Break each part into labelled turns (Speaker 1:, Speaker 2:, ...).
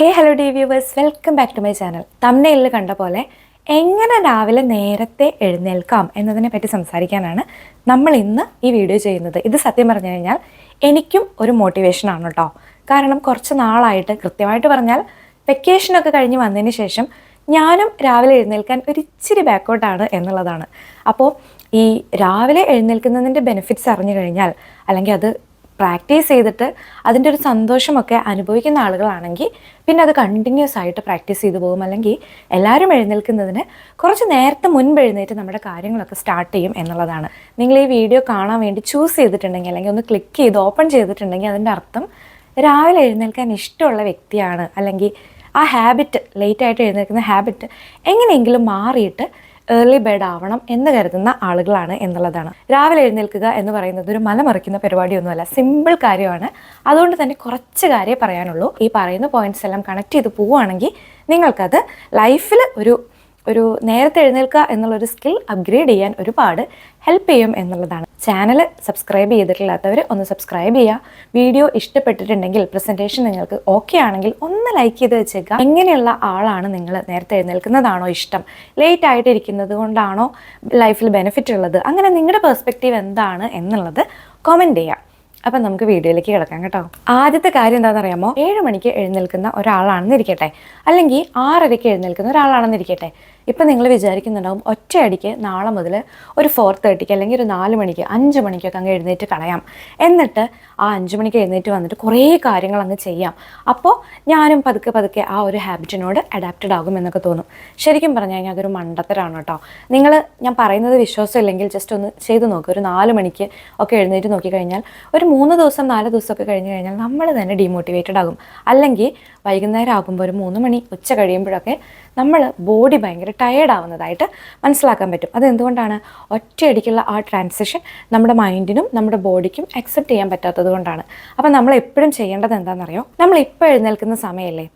Speaker 1: Hey hello dear viewers welcome back to my channel തമ്മനയിൽ കണ്ട പോലെ എങ്ങനെ രാവിലെ നേരത്തെ എഴുന്നേൽക്കാം എന്നതിനെ പറ്റി സംസാരിക്കാനാണ് നമ്മൾ ഇന്ന് ഈ വീഡിയോ ചെയ്യുന്നത്. ഇത് സത്യം പറഞ്ഞു കഴിഞ്ഞാൽ എനിക്കും ഒരു മോട്ടിവേഷനാണ് കേട്ടോ കാരണം കുറച്ച് നാളായിട്ട് കൃത്യമായിട്ട് പറഞ്ഞാൽ വെക്കേഷനൊക്കെ കഴിഞ്ഞ് വന്നതിന് ശേഷം ഞാനും രാവിലെ എഴുന്നേൽക്കാൻ ഒരു ഇച്ചിരി ബാക്കോട്ടാണ് എന്നുള്ളതാണ്. അപ്പോൾ ഈ രാവിലെ എഴുന്നേൽക്കുന്നതിന്റെ ബെനിഫിറ്റ്സ് അറിഞ്ഞു കഴിഞ്ഞാൽ അല്ലെങ്കിൽ അത് പ്രാക്ടീസ് ചെയ്തിട്ട് അതിന്റെ ഒരു സന്തോഷമൊക്കെ അനുഭവിക്കുന്ന ആളുകളാണെങ്കിൽ പിന്നെ അത് കണ്ടിന്യൂസ് ആയിട്ട് പ്രാക്ടീസ് ചെയ്തു പോകും. അല്ലെങ്കിൽ എല്ലാവരും എഴുന്നേൽക്കുന്നതിന് കുറച്ച് നേരത്തെ മുൻപ് എഴുന്നേറ്റ് നമ്മുടെ കാര്യങ്ങളൊക്കെ സ്റ്റാർട്ട് ചെയ്യും എന്നുള്ളതാണ്. നിങ്ങൾ ഈ വീഡിയോ കാണാൻ വേണ്ടി ചൂസ് ചെയ്തിട്ടുണ്ടെങ്കിൽ അല്ലെങ്കിൽ ഒന്ന് ക്ലിക്ക് ചെയ്ത് ഓപ്പൺ ചെയ്തിട്ടുണ്ടെങ്കിൽ അതിന്റെ അർത്ഥം രാവിലെ എഴുന്നേൽക്കാൻ ഇഷ്ടമുള്ള വ്യക്തിയാണ്. അല്ലെങ്കിൽ ആ ഹാബിറ്റ് ലേറ്റായിട്ട് എഴുന്നേൽക്കുന്ന ഹാബിറ്റ് എങ്ങനെയെങ്കിലും മാറിയിട്ട് ഏർലി ബെഡ് ആവണം എന്ന് കരുതുന്ന ആളുകളാണ് എന്നുള്ളതാണ്. രാവിലെ എഴുന്നേൽക്കുക എന്ന് പറയുന്നത് ഒരു മലമറിക്കുന്ന പരിപാടിയൊന്നുമല്ല സിമ്പിൾ കാര്യമാണ്. അതുകൊണ്ട് തന്നെ കുറച്ച് കാര്യമേ പറയാനുള്ളൂ. ഈ പറയുന്ന പോയിന്റ്സ് എല്ലാം കണക്ട് ചെയ്ത് പോവുകയാണെങ്കിൽ നിങ്ങൾക്കത് ലൈഫിൽ ഒരു ഒരു നേരത്തെ എഴുന്നേൽക്കുക എന്നുള്ളൊരു സ്കിൽ അപ്ഗ്രേഡ് ചെയ്യാൻ ഒരുപാട് ഹെൽപ്പ് ചെയ്യും എന്നുള്ളതാണ്. ചാനൽ സബ്സ്ക്രൈബ് ചെയ്തിട്ടില്ലാത്തവർ ഒന്ന് സബ്സ്ക്രൈബ് ചെയ്യുക വീഡിയോ ഇഷ്ടപ്പെട്ടിട്ടുണ്ടെങ്കിൽ പ്രസന്റേഷൻ നിങ്ങൾക്ക് ഓക്കെ ആണെങ്കിൽ ഒന്ന് ലൈക്ക് ചെയ്ത് വെച്ചേക്കുക. എങ്ങനെയുള്ള ആളാണ് നിങ്ങൾ നേരത്തെ എഴുന്നേൽക്കുന്നതാണോ ഇഷ്ടം? ലേറ്റ് ആയിട്ട് ഇരിക്കുന്നത് കൊണ്ടാണോ ലൈഫിൽ ബെനിഫിറ്റ് ഉള്ളത്? അങ്ങനെ നിങ്ങളുടെ പെർസ്പെക്റ്റീവ് എന്താണ് എന്നുള്ളത് കമന്റ് ചെയ്യാം. അപ്പം നമുക്ക് വീഡിയോയിലേക്ക് കിടക്കാം കേട്ടോ. ആദ്യത്തെ കാര്യം എന്താണെന്ന് അറിയാമോ ഏഴ് മണിക്ക് എഴുന്നേൽക്കുന്ന ഒരാളാണെന്നിരിക്കട്ടെ. അല്ലെങ്കിൽ ആറരയ്ക്ക് എഴുന്നേൽക്കുന്ന ഒരാളാണെന്ന് ഇരിക്കട്ടെ ഇപ്പം നിങ്ങൾ വിചാരിക്കുന്നുണ്ടാവും ഒറ്റയടിക്ക് നാളെ മുതൽ ഒരു ഫോർ തേർട്ടിക്ക് അല്ലെങ്കിൽ ഒരു നാല് മണിക്ക് അഞ്ച് മണിക്കൊക്കെ അങ്ങ് എഴുന്നേറ്റ് കളയാം. എന്നിട്ട് ആ അഞ്ച് മണിക്ക് എഴുന്നേറ്റ് വന്നിട്ട് കുറേ കാര്യങ്ങൾ അങ്ങ് ചെയ്യാം. അപ്പോൾ ഞാനും പതുക്കെ പതുക്കെ ആ ഒരു ഹാബിറ്റിനോട് അഡാപ്റ്റഡ് ആകും എന്നൊക്കെ തോന്നും. ശരിക്കും പറഞ്ഞു കഴിഞ്ഞാൽ അതൊരു മണ്ടത്തരാണ് കേട്ടോ. നിങ്ങൾ ഞാൻ പറയുന്നത് വിശ്വാസമില്ലെങ്കിൽ ജസ്റ്റ് ഒന്ന് ചെയ്ത് നോക്കുക ഒരു നാല് മണിക്ക് ഒക്കെ എഴുന്നേറ്റ് നോക്കിക്കഴിഞ്ഞാൽ ഒരു മൂന്ന് ദിവസം നാല് ദിവസമൊക്കെ കഴിഞ്ഞ് കഴിഞ്ഞാൽ നമ്മൾ തന്നെ ഡീമോട്ടിവേറ്റഡ് ആകും. അല്ലെങ്കിൽ വൈകുന്നേരം ആകുമ്പോൾ ഒരു മൂന്ന് മണി ഉച്ച കഴിയുമ്പോഴൊക്കെ നമ്മൾ ബോഡി ഭയങ്കര ടയേർഡ് ആവുന്നതായിട്ട് മനസ്സിലാക്കാൻ പറ്റും. അതെന്തുകൊണ്ടാണ്? ഒറ്റയടിക്കുള്ള ആ ട്രാൻസിഷൻ നമ്മുടെ മൈൻഡിനും നമ്മുടെ ബോഡിക്കും അക്സെപ്റ്റ് ചെയ്യാൻ പറ്റാത്തത് കൊണ്ടാണ്. അപ്പം നമ്മൾ എപ്പോഴും ചെയ്യേണ്ടത് എന്താണെന്നറിയോ? നമ്മൾ ഇപ്പോൾ എഴുന്നേൽക്കുന്ന സമയമല്ലേ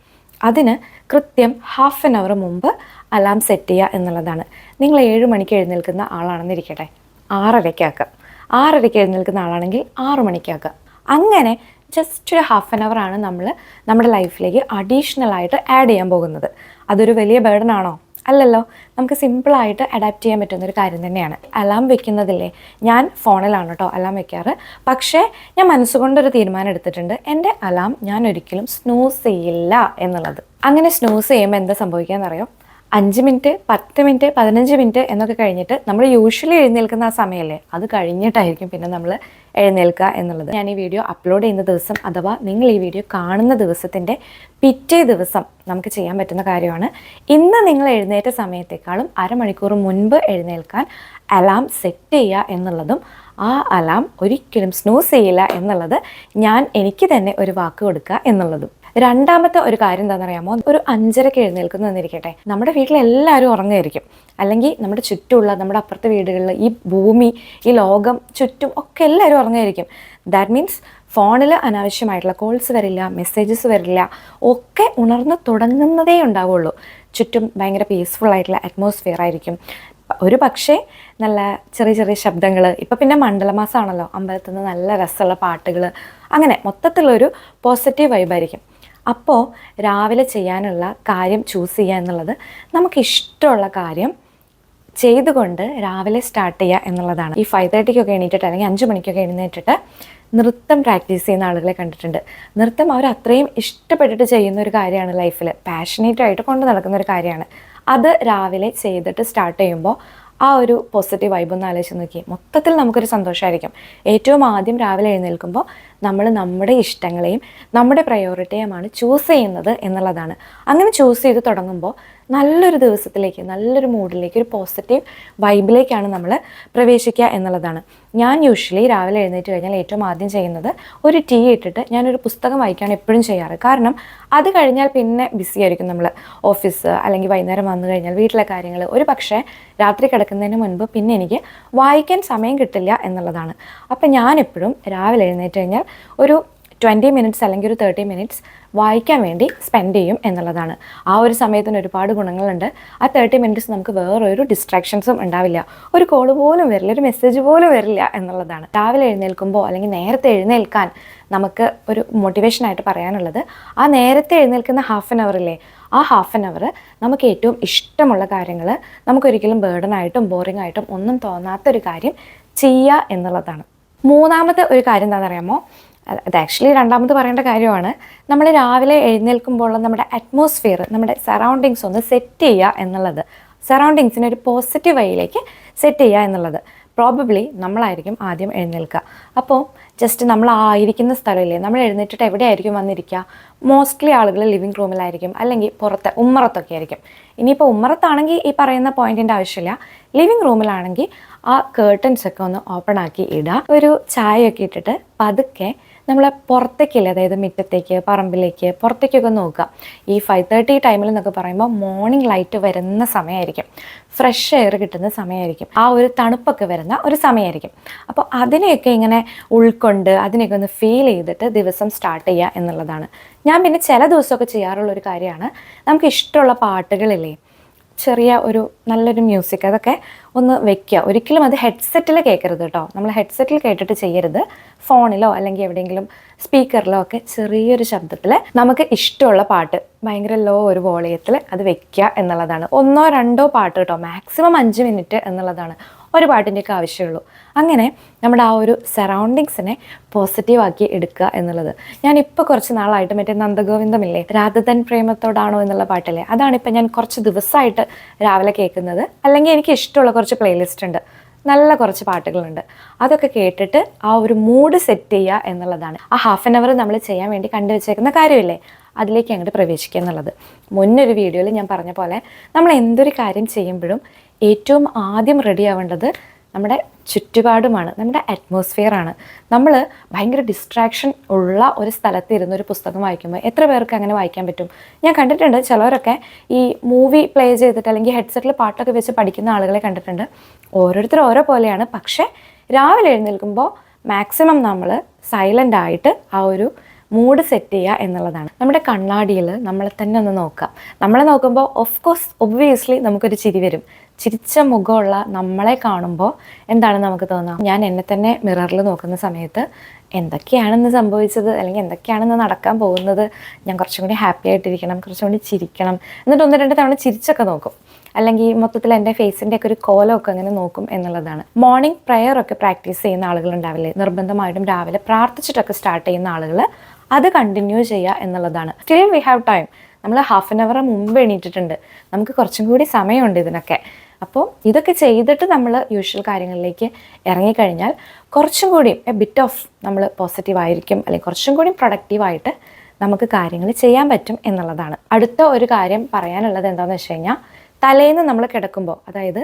Speaker 1: അതിന് കൃത്യം ഹാഫ് ആൻ അവർ മുമ്പ് അലാം സെറ്റ് ചെയ്യുക എന്നുള്ളതാണ്. നിങ്ങൾ ഏഴ് മണിക്ക് എഴുന്നേൽക്കുന്ന ആളാണെന്നിരിക്കട്ടെ. ആറരയ്ക്കാക്കുക ആറരയ്ക്ക് എഴുന്നേൽക്കുന്ന ആളാണെങ്കിൽ ആറു മണിക്കാക്കുക അങ്ങനെ ജസ്റ്റ് ഒരു ഹാഫ് ആൻ അവർ ആണ് നമ്മൾ നമ്മുടെ ലൈഫിലേക്ക് അഡീഷണലായിട്ട് ആഡ് ചെയ്യാൻ പോകുന്നത്. അതൊരു വലിയ ബേർഡൻ ആണോ? അല്ലല്ലോ. നമുക്ക് സിമ്പിളായിട്ട് അഡാപ്റ്റ് ചെയ്യാൻ പറ്റുന്ന ഒരു കാര്യം തന്നെയാണ്. അലാം വെക്കുന്നതില്ലേ? ഞാൻ ഫോണിലാണ് കേട്ടോ അലാം വെക്കാറ്. പക്ഷേ ഞാൻ മനസ്സുകൊണ്ടൊരു തീരുമാനം എടുത്തിട്ടുണ്ട്. എന്റെ അലാം ഞാൻ ഒരിക്കലും സ്നൂസ് ചെയ്യില്ല എന്നുള്ളത്. അങ്ങനെ സ്നൂസ് ചെയ്യുമ്പോൾ എന്താ സംഭവിക്കാമെന്നറിയോ അഞ്ച് മിനിറ്റ് പത്ത് മിനിറ്റ് പതിനഞ്ച് മിനിറ്റ് എന്നൊക്കെ കഴിഞ്ഞിട്ട് നമ്മൾ യൂഷ്വലി എഴുന്നേൽക്കുന്ന ആ സമയമല്ലേ? അത് കഴിഞ്ഞിട്ടായിരിക്കും പിന്നെ നമ്മൾ എഴുന്നേൽക്കുക എന്നുള്ളത്. ഞാൻ ഈ വീഡിയോ അപ്ലോഡ് ചെയ്യുന്ന ദിവസം അഥവാ നിങ്ങൾ ഈ വീഡിയോ കാണുന്ന ദിവസത്തിന്റെ പിറ്റേ ദിവസം നമുക്ക് ചെയ്യാൻ പറ്റുന്ന കാര്യമാണ്. ഇന്ന് നിങ്ങൾ എഴുന്നേറ്റ സമയത്തേക്കാളും അരമണിക്കൂർ മുൻപ് എഴുന്നേൽക്കാൻ അലാം സെറ്റ് ചെയ്യുക എന്നുള്ളതും ആ അലാം ഒരിക്കലും സ്നൂസ് ചെയ്യില്ല എന്നുള്ളത് ഞാൻ എനിക്ക് തന്നെ ഒരു വാക്ക് കൊടുക്കുക എന്നുള്ളതും. രണ്ടാമത്തെ ഒരു കാര്യം എന്താണെന്ന് അറിയാമോ ഒരു അഞ്ചരക്ക് എഴുന്നേൽക്കുന്നു എന്നിരിക്കട്ടെ. നമ്മുടെ വീട്ടിൽ എല്ലാവരും ഉറങ്ങുമായിരിക്കും. അല്ലെങ്കിൽ നമ്മുടെ ചുറ്റുമുള്ള നമ്മുടെ അപ്പുറത്തെ വീടുകളിൽ ഈ ഭൂമി ഈ ലോകം ചുറ്റും ഒക്കെ എല്ലാവരും ഉറങ്ങുമായിരിക്കും. ദാറ്റ് മീൻസ് ഫോണിൽ അനാവശ്യമായിട്ടുള്ള കോൾസ് വരില്ല മെസ്സേജസ് വരില്ല ഒക്കെ ഉണർന്ന് തുടങ്ങുന്നതേ ഉണ്ടാവുള്ളൂ. ചുറ്റും ഭയങ്കര പീസ്ഫുൾ ആയിട്ടുള്ള അറ്റ്മോസ്ഫിയർ ആയിരിക്കും. ഒരു പക്ഷേ നല്ല ചെറിയ ചെറിയ ശബ്ദങ്ങൾ ഇപ്പം പിന്നെ മണ്ഡലമാസമാണല്ലോ. അമ്പലത്തിൽ നിന്ന് നല്ല രസമുള്ള പാട്ടുകൾ അങ്ങനെ മൊത്തത്തിലൊരു പോസിറ്റീവ് വൈബായിരിക്കും അപ്പോൾ രാവിലെ ചെയ്യാനുള്ള കാര്യം ചൂസ് ചെയ്യുക എന്നുള്ളത് നമുക്ക് ഇഷ്ടമുള്ള കാര്യം ചെയ്തുകൊണ്ട് രാവിലെ സ്റ്റാർട്ട് ചെയ്യുക എന്നുള്ളതാണ്. ഈ ഫൈവ് തേർട്ടിക്കൊക്കെ എണീറ്റിട്ട് അല്ലെങ്കിൽ അഞ്ച് മണിക്കൊക്കെ എഴുന്നേറ്റിട്ട് നൃത്തം പ്രാക്ടീസ് ചെയ്യുന്ന ആളുകളെ കണ്ടിട്ടുണ്ട്. നൃത്തം അവർ അത്രയും ഇഷ്ടപ്പെട്ടിട്ട് ചെയ്യുന്ന ഒരു കാര്യമാണ് ലൈഫിൽ പാഷനേറ്റ് ആയിട്ട് കൊണ്ട് നടക്കുന്ന ഒരു കാര്യമാണ്. അത് രാവിലെ ചെയ്തിട്ട് സ്റ്റാർട്ട് ചെയ്യുമ്പോൾ ആ ഒരു പോസിറ്റീവ് വൈബ് ഒന്ന് ആലോചിച്ച് നോക്കി. മൊത്തത്തിൽ നമുക്കൊരു സന്തോഷമായിരിക്കും ഏറ്റവും ആദ്യം രാവിലെ എഴുന്നേൽക്കുമ്പോൾ നമ്മൾ നമ്മുടെ ഇഷ്ടങ്ങളെയും നമ്മുടെ പ്രയോറിറ്റിയുമാണ് ചൂസ് ചെയ്യുന്നത് എന്നുള്ളതാണ്. അങ്ങനെ ചൂസ് ചെയ്ത് തുടങ്ങുമ്പോൾ നല്ലൊരു ദിവസത്തിലേക്ക് നല്ലൊരു മൂഡിലേക്ക് ഒരു പോസിറ്റീവ് വൈബിലേക്കാണ് നമ്മൾ പ്രവേശിക്കുക എന്നുള്ളതാണ്. ഞാൻ യൂഷ്വലി രാവിലെ എഴുന്നേറ്റ് കഴിഞ്ഞാൽ ഏറ്റവും ആദ്യം ചെയ്യുന്നത് ഒരു ടീ ഇട്ടിട്ട് ഞാനൊരു പുസ്തകം വായിക്കുകയാണ് എപ്പോഴും ചെയ്യാറ്. കാരണം അത് കഴിഞ്ഞാൽ പിന്നെ ബിസി ആയിരിക്കും നമ്മൾ. ഓഫീസ് അല്ലെങ്കിൽ വൈകുന്നേരം വന്നു കഴിഞ്ഞാൽ വീട്ടിലെ കാര്യങ്ങൾ. ഒരു പക്ഷേ രാത്രി കിടക്കുന്നതിന് മുൻപ് പിന്നെ എനിക്ക് വായിക്കാൻ സമയം കിട്ടില്ല എന്നുള്ളതാണ്. അപ്പം ഞാനെപ്പോഴും രാവിലെ എഴുന്നേറ്റ് കഴിഞ്ഞാൽ ഒരു ട്വന്റി മിനിറ്റ്സ് അല്ലെങ്കിൽ ഒരു തേർട്ടി മിനിറ്റ്സ് വായിക്കാൻ വേണ്ടി സ്പെൻഡ് ചെയ്യും എന്നുള്ളതാണ്. ആ ഒരു സമയത്തിന് ഒരുപാട് ഗുണങ്ങളുണ്ട്. ആ തേർട്ടി മിനിറ്റ്സ് നമുക്ക് വേറൊരു ഡിസ്ട്രാക്ഷൻസും ഉണ്ടാവില്ല. ഒരു കോൾ പോലും വരില്ല ഒരു മെസ്സേജ് പോലും വരില്ല എന്നുള്ളതാണ്. രാവിലെ എഴുന്നേൽക്കുമ്പോൾ അല്ലെങ്കിൽ നേരത്തെ എഴുന്നേൽക്കാൻ നമുക്ക് ഒരു മോട്ടിവേഷനായിട്ട് പറയാനുള്ളത് ആ നേരത്തെ എഴുന്നേൽക്കുന്ന ഹാഫ് ആൻ അവറില്ലേ ആ ഹാഫ് ആൻ അവർ നമുക്ക് ഏറ്റവും ഇഷ്ടമുള്ള കാര്യങ്ങൾ നമുക്കൊരിക്കലും ബേർഡനായിട്ടും ബോറിംഗ് ആയിട്ടും ഒന്നും തോന്നാത്തൊരു കാര്യം ചെയ്യുക എന്നുള്ളതാണ്. മൂന്നാമത്തെ ഒരു കാര്യം എന്താണെന്ന് അറിയാമോ അത് ആക്ച്വലി രണ്ടാമത് പറയേണ്ട കാര്യമാണ്. നമ്മൾ രാവിലെ എഴുന്നേൽക്കുമ്പോൾ നമ്മുടെ അറ്റ്മോസ്ഫിയർ നമ്മുടെ സറൗണ്ടിങ്സ് ഒന്ന് സെറ്റ് ചെയ്യുക എന്നുള്ളത്. സറൗണ്ടിങ്സിനെ ഒരു പോസിറ്റീവ് വഴിയിലേക്ക് സെറ്റ് ചെയ്യുക എന്നുള്ളത്. പ്രോബബ്ലി നമ്മളായിരിക്കും ആദ്യം എഴുന്നേൽക്കുക. അപ്പോൾ ജസ്റ്റ് നമ്മൾ ആയിരിക്കുന്ന സ്ഥലമില്ലേ നമ്മൾ എഴുന്നേറ്റിട്ട് എവിടെയായിരിക്കും വന്നിരിക്കുക? മോസ്റ്റ്ലി ആളുകൾ ലിവിങ് റൂമിലായിരിക്കും അല്ലെങ്കിൽ പുറത്ത് ഉമ്മറത്തൊക്കെ ആയിരിക്കും. ഇനിയിപ്പോൾ ഉമ്മറത്താണെങ്കിൽ ഈ പറയുന്ന പോയിന്റിന്റെ ആവശ്യമില്ല. ലിവിങ് റൂമിലാണെങ്കിൽ ആ കേർട്ടൻസ് ഒക്കെ ഒന്ന് ഓപ്പൺ ആക്കി ഇടുക ഒരു ചായയൊക്കെ ഇട്ടിട്ട് പതുക്കെ നമ്മൾ പുറത്തേക്കില്ല അതായത് മുറ്റത്തേക്ക് പറമ്പിലേക്ക് പുറത്തേക്കൊക്കെ നോക്കുക. ഈ ഫൈവ് തേർട്ടി ടൈമിൽ എന്നൊക്കെ പറയുമ്പോൾ മോർണിംഗ് ലൈറ്റ് വരുന്ന സമയമായിരിക്കും. ഫ്രഷ് എയർ കിട്ടുന്ന സമയമായിരിക്കും. ആ ഒരു തണുപ്പൊക്കെ വരുന്ന ഒരു സമയമായിരിക്കും. അപ്പോൾ അതിനെയൊക്കെ ഇങ്ങനെ ഉൾക്കൊണ്ട് അതിനെയൊക്കെ ഒന്ന് ഫീൽ ചെയ്തിട്ട് ദിവസം സ്റ്റാർട്ട് ചെയ്യുക എന്നുള്ളതാണ്. ഞാൻ പിന്നെ ചില ദിവസമൊക്കെ ചെയ്യാറുള്ള ഒരു കാര്യമാണ്. നമുക്ക് ഇഷ്ടമുള്ള പാട്ടുകളില്ലേ ചെറിയ ഒരു നല്ലൊരു മ്യൂസിക് അതൊക്കെ ഒന്ന് വെക്കുക. ഒരിക്കലും അത് ഹെഡ്സെറ്റിൽ കേൾക്കരുത് കേട്ടോ. നമ്മൾ ഹെഡ്സെറ്റിൽ കേട്ടിട്ട് ചെയ്യരുത്. ഫോണിലോ അല്ലെങ്കിൽ എവിടെയെങ്കിലും സ്പീക്കറിലോ ഒക്കെ ചെറിയൊരു ശബ്ദത്തിൽ നമുക്ക് ഇഷ്ടമുള്ള പാട്ട് ഭയങ്കര ലോ ഒരു വോളിയത്തിൽ അത് വെക്കുക എന്നുള്ളതാണ്. ഒന്നോ രണ്ടോ പാട്ട് കേട്ടോ. മാക്സിമം അഞ്ച് മിനിറ്റ് എന്നുള്ളതാണ്. ഒരു പാട്ടിന്റെയൊക്കെ ആവശ്യമുള്ളൂ. അങ്ങനെ നമ്മുടെ ആ ഒരു സറൗണ്ടിങ്സിനെ പോസിറ്റീവാക്കി എടുക്കുക എന്നുള്ളത്. ഞാനിപ്പോൾ കുറച്ച് നാളായിട്ട് മറ്റേ നന്ദഗോവിന്ദമില്ലേ രാധതൻ പ്രേമത്തോടാണോ എന്നുള്ള പാട്ടല്ലേ അതാണ് ഇപ്പം ഞാൻ കുറച്ച് ദിവസമായിട്ട് രാവിലെ കേൾക്കുന്നത്. അല്ലെങ്കിൽ എനിക്ക് ഇഷ്ടമുള്ള കുറച്ച് പ്ലേലിസ്റ്റ് ഉണ്ട്. നല്ല കുറച്ച് പാട്ടുകളുണ്ട്. അതൊക്കെ കേട്ടിട്ട് ആ ഒരു മൂഡ് സെറ്റ് ചെയ്യുക എന്നുള്ളതാണ്. ആ ഹാഫ് ആൻ അവർ നമ്മൾ ചെയ്യാൻ വേണ്ടി കണ്ടുവച്ചേക്കുന്ന കാര്യമില്ലേ അതിലേക്ക് അങ്ങോട്ട് പ്രവേശിക്കുക എന്നുള്ളത്. മുന്നൊരു വീഡിയോയിൽ ഞാൻ പറഞ്ഞ പോലെ നമ്മൾ എന്തൊരു കാര്യം ചെയ്യുമ്പോഴും ഏറ്റവും ആദ്യം റെഡി ആവേണ്ടത് നമ്മുടെ ചുറ്റുപാടുമാണ് നമ്മുടെ അറ്റ്മോസ്ഫിയർ ആണ്. നമ്മൾ ഭയങ്കര ഡിസ്ട്രാക്ഷൻ ഉള്ള ഒരു സ്ഥലത്ത് ഇരുന്ന് ഒരു പുസ്തകം വായിക്കുമ്പോൾ എത്ര പേർക്ക് അങ്ങനെ വായിക്കാൻ പറ്റും? ഞാൻ കണ്ടിട്ടുണ്ട് ചിലവരൊക്കെ ഈ മൂവി പ്ലേ ചെയ്തിട്ട് അല്ലെങ്കിൽ ഹെഡ്സെറ്റിൽ പാട്ടൊക്കെ വെച്ച് പഠിക്കുന്ന ആളുകളെ കണ്ടിട്ടുണ്ട്. ഓരോരുത്തർ ഓരോ പോലെയാണ്. പക്ഷേ രാവിലെ എഴുന്നേൽക്കുമ്പോൾ മാക്സിമം നമ്മൾ സൈലന്റ് ആയിട്ട് ആ ഒരു മൂഡ് സെറ്റ് ചെയ്യുക എന്നുള്ളതാണ്. നമ്മുടെ കണ്ണാടിയിൽ നമ്മളെ തന്നെ ഒന്ന് നോക്കാം നമ്മളെ നോക്കുമ്പോൾ ഓഫ് കോഴ്സ് ഒബ്വിയസ്ലി നമുക്കൊരു ചിരി വരും. ചിരിച്ച മുഖമുള്ള നമ്മളെ കാണുമ്പോൾ എന്താണ് നമുക്ക് തോന്നുക? ഞാൻ എന്നെ തന്നെ മിററിൽ നോക്കുന്ന സമയത്ത് എന്തൊക്കെയാണെന്ന് സംഭവിച്ചത്? അല്ലെങ്കിൽ എന്തൊക്കെയാണെന്ന് നടക്കാൻ പോകുന്നത്? ഞാൻ കുറച്ചും കൂടി ഹാപ്പി ആയിട്ടിരിക്കണം കുറച്ചും കൂടി ചിരിക്കണം. എന്നിട്ട് ഒന്ന് രണ്ട് തവണ ചിരിച്ചൊക്കെ നോക്കും. അല്ലെങ്കിൽ മൊത്തത്തിൽ എന്റെ ഫേസിന്റെ ഒക്കെ ഒരു കോലമൊക്കെ അങ്ങനെ നോക്കും എന്നുള്ളതാണ്. മോർണിംഗ് പ്രെയർ ഒക്കെ പ്രാക്ടീസ് ചെയ്യുന്ന ആളുകളുണ്ടാവില്ലേ നിർബന്ധമായിട്ടും രാവിലെ പ്രാർത്ഥിച്ചിട്ടൊക്കെ സ്റ്റാർട്ട് ചെയ്യുന്ന ആളുകൾ അത് കണ്ടിന്യൂ ചെയ്യുക എന്നുള്ളതാണ്. സ്റ്റിൽ വി ഹാവ് ടൈം നമ്മൾ ഹാഫ് ആൻ അവർ മുമ്പ് എണീറ്റിട്ടുണ്ട്. നമുക്ക് കുറച്ചും കൂടി സമയമുണ്ട് ഇതിനൊക്കെ. അപ്പോൾ ഇതൊക്കെ ചെയ്തിട്ട് നമ്മൾ യൂഷ്വൽ കാര്യങ്ങളിലേക്ക് ഇറങ്ങിക്കഴിഞ്ഞാൽ കുറച്ചും കൂടി എ ബിറ്റ് ഓഫ് നമ്മൾ പോസിറ്റീവ് ആയിരിക്കും അല്ലെങ്കിൽ കുറച്ചും കൂടി പ്രൊഡക്റ്റീവായിട്ട് നമുക്ക് കാര്യങ്ങൾ ചെയ്യാൻ പറ്റും എന്നുള്ളതാണ്. അടുത്ത ഒരു കാര്യം പറയാനുള്ളത് എന്താണെന്ന് വെച്ച് കഴിഞ്ഞാൽ തലേന്ന് നമ്മൾ കിടക്കുമ്പോൾ അതായത്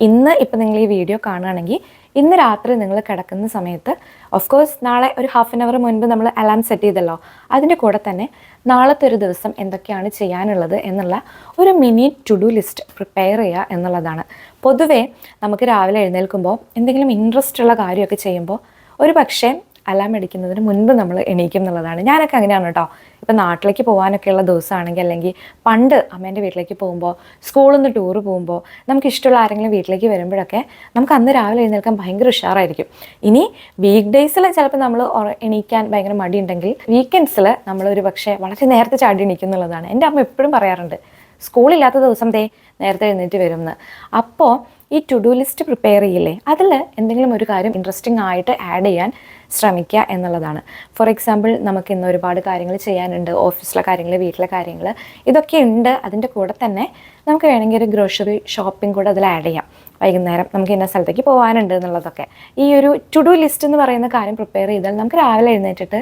Speaker 1: ഇന്ന് ഇപ്പം നിങ്ങൾ ഈ വീഡിയോ കാണുകയാണെങ്കിൽ ഇന്ന് രാത്രി നിങ്ങൾ കിടക്കുന്ന സമയത്ത് ഓഫ് കോഴ്സ് നാളെ ഒരു ഹാഫ് ആൻ അവർ മുൻപ് നമ്മൾ അലാം സെറ്റ് ചെയ്തല്ലോ. അതിന്റെ കൂടെ തന്നെ നാളത്തെ ഒരു ദിവസം എന്തൊക്കെയാണ് ചെയ്യാനുള്ളത് എന്നുള്ള ഒരു mini to do list prepare ചെയ്യുക എന്നുള്ളതാണ്. പൊതുവേ നമുക്ക് രാവിലെ എഴുന്നേൽക്കുമ്പോൾ എന്തെങ്കിലും ഇൻട്രസ്റ്റ് ഉള്ള കാര്യമൊക്കെ ചെയ്യുമ്പോൾ ഒരു പക്ഷേ അലാം അടിക്കുന്നതിന് മുൻപ് നമ്മൾ എണീക്കും എന്നുള്ളതാണ്. ഞാനൊക്കെ അങ്ങനെയാണ് കേട്ടോ. ഇപ്പം നാട്ടിലേക്ക് പോകാനൊക്കെയുള്ള ദിവസമാണെങ്കിൽ അല്ലെങ്കിൽ പണ്ട് അമ്മേന്റെ വീട്ടിലേക്ക് പോകുമ്പോൾ സ്കൂളിൽ നിന്ന് ടൂറ് പോകുമ്പോൾ നമുക്ക് ഇഷ്ടമുള്ള ആരെങ്കിലും വീട്ടിലേക്ക് വരുമ്പോഴൊക്കെ നമുക്ക് അന്ന് രാവിലെ എഴുന്നേൽക്കാൻ ഭയങ്കര ഉഷാറായിരിക്കും. ഇനി വീക്ക് ഡേയ്സിൽ ചിലപ്പോൾ നമ്മൾ എണീക്കാൻ ഭയങ്കര മടിയുണ്ടെങ്കിൽ വീക്കെൻഡ്സിൽ നമ്മൾ പക്ഷേ വളരെ നേരത്തെ ചാടി എണീക്കും എന്നുള്ളതാണ്. എന്റെ അമ്മ എപ്പോഴും പറയാറുണ്ട് സ്കൂളില്ലാത്ത ദിവസം ദേ നേരത്തെ എഴുന്നേറ്റ് വരും എന്ന് അപ്പോൾ ഈ ടു ഡു ലിസ്റ്റ് പ്രിപ്പയർ ചെയ്യില്ലേ അതിൽ എന്തെങ്കിലും ഒരു കാര്യം ഇൻട്രസ്റ്റിംഗ് ആയിട്ട് ആഡ് ചെയ്യാൻ ശ്രമിക്കുക എന്നുള്ളതാണ്. ഫോർ എക്സാമ്പിൾ നമുക്ക് ഇന്ന് ഒരുപാട് കാര്യങ്ങൾ ചെയ്യാനുണ്ട് ഓഫീസിലെ കാര്യങ്ങൾ വീട്ടിലെ കാര്യങ്ങൾ ഇതൊക്കെ ഉണ്ട്. അതിന്റെ കൂടെ തന്നെ നമുക്ക് വേണമെങ്കിൽ ഒരു ഗ്രോസറി ഷോപ്പിംഗ് കൂടെ അതിൽ ആഡ് ചെയ്യാം. വൈകുന്നേരം നമുക്ക് ഇന്ന സ്ഥലത്തേക്ക് പോകാനുണ്ട് എന്നുള്ളതൊക്കെ. ഈ ഒരു ടു ഡു ലിസ്റ്റ് എന്ന് പറയുന്ന കാര്യം പ്രിപ്പയർ ചെയ്താൽ നമുക്ക് രാവിലെ എഴുന്നേറ്റിട്ട്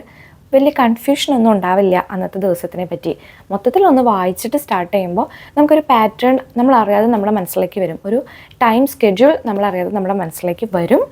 Speaker 1: വലിയ കൺഫ്യൂഷൻ ഒന്നും ഉണ്ടാവില്ല അന്നത്തെ ദിവസത്തിനെ പറ്റി. മൊത്തത്തിൽ ഒന്ന് വായിച്ചിട്ട് സ്റ്റാർട്ട് ചെയ്യുമ്പോൾ നമുക്കൊരു പാറ്റേൺ നമ്മൾ അറിയാതെ നമ്മുടെ മനസ്സിലേക്ക് വരും. ഒരു ടൈം സ്കെഡ്യൂൾ നമ്മൾ അറിയാതെ നമ്മുടെ മനസ്സിലേക്ക് വരും.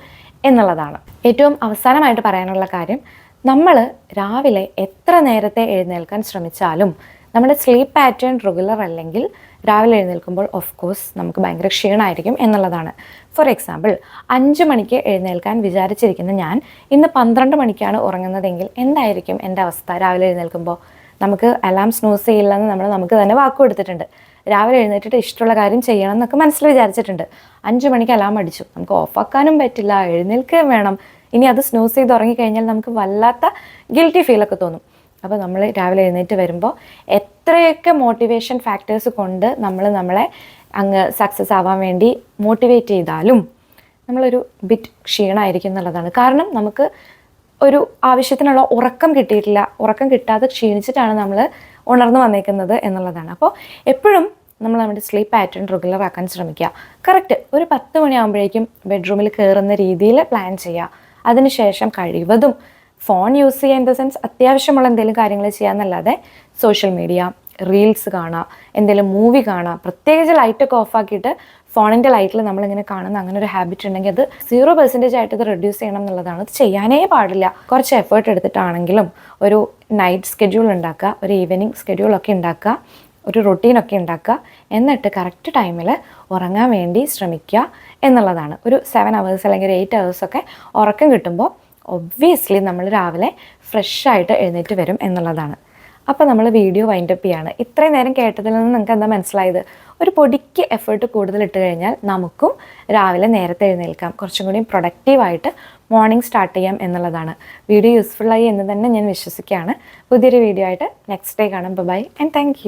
Speaker 1: എന്നുള്ളതാണ്. ഏറ്റവും അവസാനമായിട്ട് പറയാനുള്ള കാര്യം നമ്മൾ രാവിലെ എത്ര നേരത്തെ എഴുന്നേൽക്കാൻ ശ്രമിച്ചാലും നമ്മുടെ സ്ലീപ്പ് പാറ്റേൺ റെഗുലർ അല്ലെങ്കിൽ രാവിലെ എഴുന്നേൽക്കുമ്പോൾ ഓഫ് കോഴ്സ് നമുക്ക് ഭയങ്കര ക്ഷീണമായിരിക്കും എന്നുള്ളതാണ്. ഫോർ എക്സാമ്പിൾ അഞ്ച് മണിക്ക് എഴുന്നേൽക്കാൻ വിചാരിച്ചിരിക്കുന്ന ഞാൻ ഇന്ന് പന്ത്രണ്ട് മണിക്കാണ് ഉറങ്ങുന്നതെങ്കിൽ എന്തായിരിക്കും എന്റെ അവസ്ഥ രാവിലെ എഴുന്നേൽക്കുമ്പോൾ? നമുക്ക് അലാം സ്നൂസ് ചെയ്യില്ലെന്ന് നമ്മൾ നമുക്ക് തന്നെ വാക്ക് കൊടുത്തിട്ടുണ്ട് രാവിലെ എഴുന്നേറ്റിട്ട് ഇഷ്ടമുള്ള കാര്യം ചെയ്യണം എന്നൊക്കെ മനസ്സിൽ വിചാരിച്ചിട്ടുണ്ട്. അഞ്ച് മണിക്ക് അലാം അടിച്ചു. നമുക്ക് ഓഫാക്കാനും പറ്റില്ല എഴുന്നേൽക്കുകയും വേണം. ഇനി അത് സ്നൂസ് ചെയ്ത് ഉറങ്ങിക്കഴിഞ്ഞാൽ നമുക്ക് വല്ലാത്ത ഗിൽറ്റി ഫീലൊക്കെ തോന്നും. അപ്പോൾ നമ്മൾ രാവിലെ എഴുന്നേറ്റ് വരുമ്പോൾ എത്രയൊക്കെ മോട്ടിവേഷൻ ഫാക്ടേഴ്സ് കൊണ്ട് നമ്മൾ നമ്മളെ അങ്ങ് സക്സസ് ആവാൻ വേണ്ടി മോട്ടിവേറ്റ് ചെയ്താലും നമ്മളൊരു ബിറ്റ് ക്ഷീണമായിരിക്കും എന്നുള്ളതാണ്. കാരണം നമുക്ക് ഒരു ആവശ്യത്തിനുള്ള ഉറക്കം കിട്ടിയിട്ടില്ല. ഉറക്കം കിട്ടാതെ ക്ഷീണിച്ചിട്ടാണ് നമ്മൾ ഉണർന്നു വന്നേക്കുന്നത് എന്നുള്ളതാണ്. അപ്പോൾ എപ്പോഴും നമ്മൾ നമ്മുടെ സ്ലീപ്പ് പാറ്റേൺ റെഗുലർ ആക്കാൻ ശ്രമിക്കുക. കറക്റ്റ് ഒരു പത്ത് മണിയാകുമ്പോഴേക്കും ബെഡ്റൂമിൽ കയറുന്ന രീതിയിൽ പ്ലാൻ ചെയ്യുക. അതിനുശേഷം കഴിവതും ഫോൺ യൂസ് ചെയ്യുക ഇൻ ദ സെൻസ് അത്യാവശ്യമുള്ള എന്തെങ്കിലും കാര്യങ്ങൾ ചെയ്യാമെന്നല്ലാതെ സോഷ്യൽ മീഡിയ റീൽസ് കാണുക എന്തെങ്കിലും മൂവി കാണുക പ്രത്യേകിച്ച് ലൈറ്റൊക്കെ ഓഫാക്കിയിട്ട് ഫോണിന്റെ ലൈറ്റിൽ നമ്മളിങ്ങനെ കാണുന്ന അങ്ങനെ ഒരു ഹാബിറ്റ് ഉണ്ടെങ്കിൽ അത് സീറോ പെർസെന്റേജ് ആയിട്ട് ഇത് റെഡ്യൂസ് ചെയ്യണം എന്നുള്ളതാണ്. അത് ചെയ്യാനേ പാടില്ല. കുറച്ച് എഫേർട്ട് എടുത്തിട്ടാണെങ്കിലും ഒരു നൈറ്റ് സ്കെഡ്യൂൾ ഉണ്ടാക്കുക ഒരു ഈവനിങ് സ്കെഡ്യൂളൊക്കെ ഉണ്ടാക്കുക ഒരു റൊട്ടീനൊക്കെ ഉണ്ടാക്കുക. എന്നിട്ട് കറക്റ്റ് ടൈമിൽ ഉറങ്ങാൻ വേണ്ടി ശ്രമിക്കുക എന്നുള്ളതാണ്. ഒരു സെവൻ അവേഴ്സ് അല്ലെങ്കിൽ ഒരു എയ്റ്റ് അവേഴ്സൊക്കെ ഉറക്കം കിട്ടുമ്പോൾ ഒബ്വിയസ്ലി നമ്മൾ രാവിലെ ഫ്രഷ് ആയിട്ട് എഴുന്നേറ്റ് വരും എന്നുള്ളതാണ്. അപ്പോൾ നമ്മൾ വീഡിയോ വൈൻഡപ്പ് ചെയ്യാണ്. ഇത്രയും നേരം കേട്ടതിൽ നിന്ന് നിങ്ങൾക്ക് എന്താ മനസ്സിലായത്? ഒരു പൊടിക്ക് എഫേർട്ട് കൂടുതൽ ഇട്ട് കഴിഞ്ഞാൽ നമുക്കും രാവിലെ നേരത്തെ എഴുന്നേൽക്കാം. കുറച്ചും കൂടി പ്രൊഡക്റ്റീവായിട്ട് മോർണിംഗ് സ്റ്റാർട്ട് ചെയ്യാം എന്നുള്ളതാണ്. വീഡിയോ യൂസ്ഫുള്ളായി എന്ന് തന്നെ ഞാൻ വിശ്വസിക്കുകയാണ്. പുതിയൊരു വീഡിയോ ആയിട്ട് നെക്സ്റ്റ് ഡേ കാണാം. Bye and thank